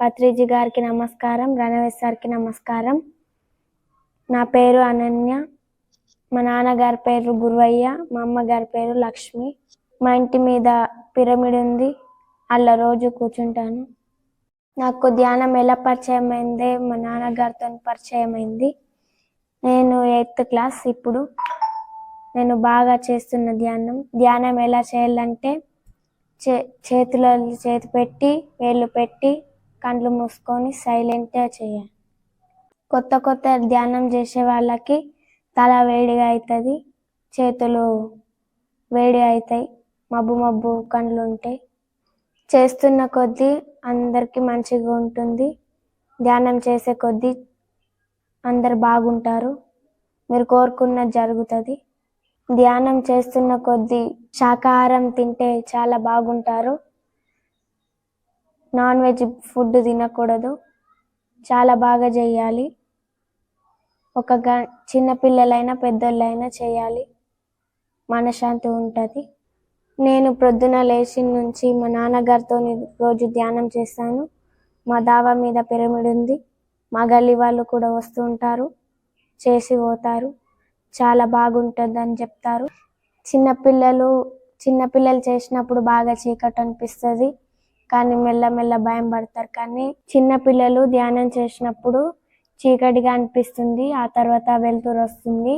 పత్రిజీ గారికి నమస్కారం రణవేశ్ సార్కి నమస్కారం. నా పేరు అనన్య మా నాన్నగారి పేరు గురువయ్య మా అమ్మగారి పేరు లక్ష్మి. మా ఇంటి మీద పిరమిడ్ ఉంది అలా రోజు కూర్చుంటాను. నాకు ధ్యానం ఎలా పరిచయం అయిందే మా నాన్నగారితో పరిచయం అయింది నేను ఎయిత్ క్లాస్ ఇప్పుడు. నేను బాగా చేస్తున్న ధ్యానం. ధ్యానం ఎలా చేయాలంటే చే చేతుల చేతి పెట్టి వేళ్ళు పెట్టి కళ్ళు మూసుకొని సైలెంట్గా చేయాలి కొత్త కొత్త ధ్యానం చేసే వాళ్ళకి తల వేడిగా అవుతుంది చేతులు వేడి అవుతాయి మబ్బు మబ్బు కళ్ళు ఉంటాయి. చేస్తున్న కొద్దీ అందరికీ మంచిగా ఉంటుంది. ధ్యానం చేసే కొద్దీ అందరు బాగుంటారు. మీరు కోరుకున్నది జరుగుతుంది. ధ్యానం చేస్తున్న కొద్దీ శాకాహారం తింటే చాలా బాగుంటారు. నాన్ వెజ్ ఫుడ్ తినకూడదు. చాలా బాగా చేయాలి. ఒక గ చిన్నపిల్లలైనా పెద్దోళ్ళైనా చేయాలి. మనశ్శాంతి ఉంటుంది. నేను ప్రొద్దున లేచి నుంచి మా నాన్నగారితో రోజు ధ్యానం చేస్తాను మా దావా మీద పిరమిడ్ ఉంది. మా గల్లీ వాళ్ళు కూడా వస్తూ ఉంటారు. చేసి పోతారు. చాలా బాగుంటుంది అని చెప్తారు చిన్నపిల్లలు చిన్నపిల్లలు చేసినప్పుడు బాగా చీకటి అనిపిస్తుంది కానీ మెల్లమెల్ల భయం పడతారు. కానీ చిన్నపిల్లలు ధ్యానం చేసినప్పుడు చీకటిగా అనిపిస్తుంది. ఆ తర్వాత వెలుతురు వస్తుంది.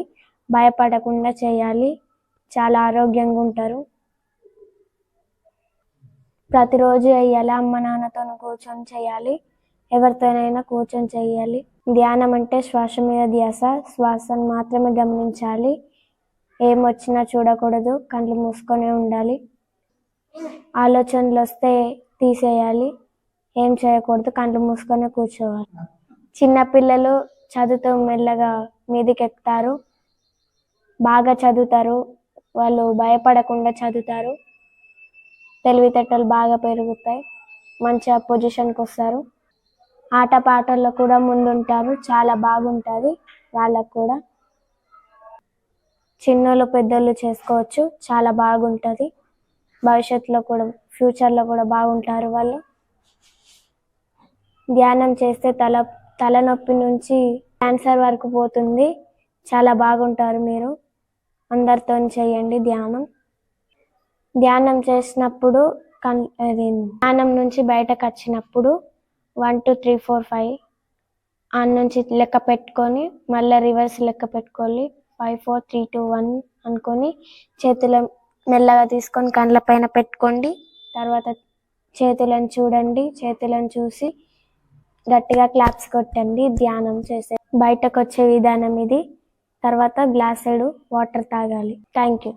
భయపడకుండా చేయాలి. చాలా ఆరోగ్యంగా ఉంటారు. ప్రతిరోజు వేయాలి అమ్మ నాన్నతో కూర్చొని చేయాలి. ఎవరితోనైనా కూర్చొని చేయాలి. ధ్యానం అంటే శ్వాస మీద ధ్యాస. శ్వాసను మాత్రమే గమనించాలి. ఏమొచ్చినా చూడకూడదు. కళ్ళు మూసుకొనే ఉండాలి. ఆలోచనలు వస్తే తీసేయాలి. ఏం చేయకూడదు కళ్ళు మూసుకొని కూర్చోవాలి. చిన్నపిల్లలు చదువుతూ మెల్లగా మీదికి ఎక్కుతారు బాగా చదువుతారు. వాళ్ళు భయపడకుండా చదువుతారు. తెలివితేటలు బాగా పెరుగుతాయి. మంచిగా పొజిషన్కి వస్తారు. ఆట పాటల్లో కూడా ముందుంటారు. చాలా బాగుంటుంది. వాళ్ళకు కూడా. చిన్నోళ్ళు పెద్దోళ్ళు చేసుకోవచ్చు. చాలా బాగుంటుంది. భవిష్యత్తులో కూడా ఫ్యూచర్లో కూడా బాగుంటారు వాళ్ళు. ధ్యానం చేస్తే తల తలనొప్పి నుంచి క్యాన్సర్ వరకు పోతుంది. చాలా బాగుంటారు మీరు. అందరితో చేయండి ధ్యానం. ధ్యానం చేసినప్పుడు కన్ అది ధ్యానం నుంచి బయటకు వచ్చినప్పుడు one two three four five ఆ నుంచి లెక్క పెట్టుకొని మళ్ళీ రివర్స్ లెక్క పెట్టుకోవాలి. Five four three two one అనుకొని చేతుల మెల్లగా తీసుకొని కండ్ల పైన పెట్టుకోండి. తర్వాత చేతులను చూడండి. చేతులను చూసి గట్టిగా క్లాప్స్ కొట్టండి. ధ్యానం చేసే బయటకు వచ్చే విధానం ఇది. తర్వాత గ్లాసెడు వాటర్ తాగాలి. Thank you.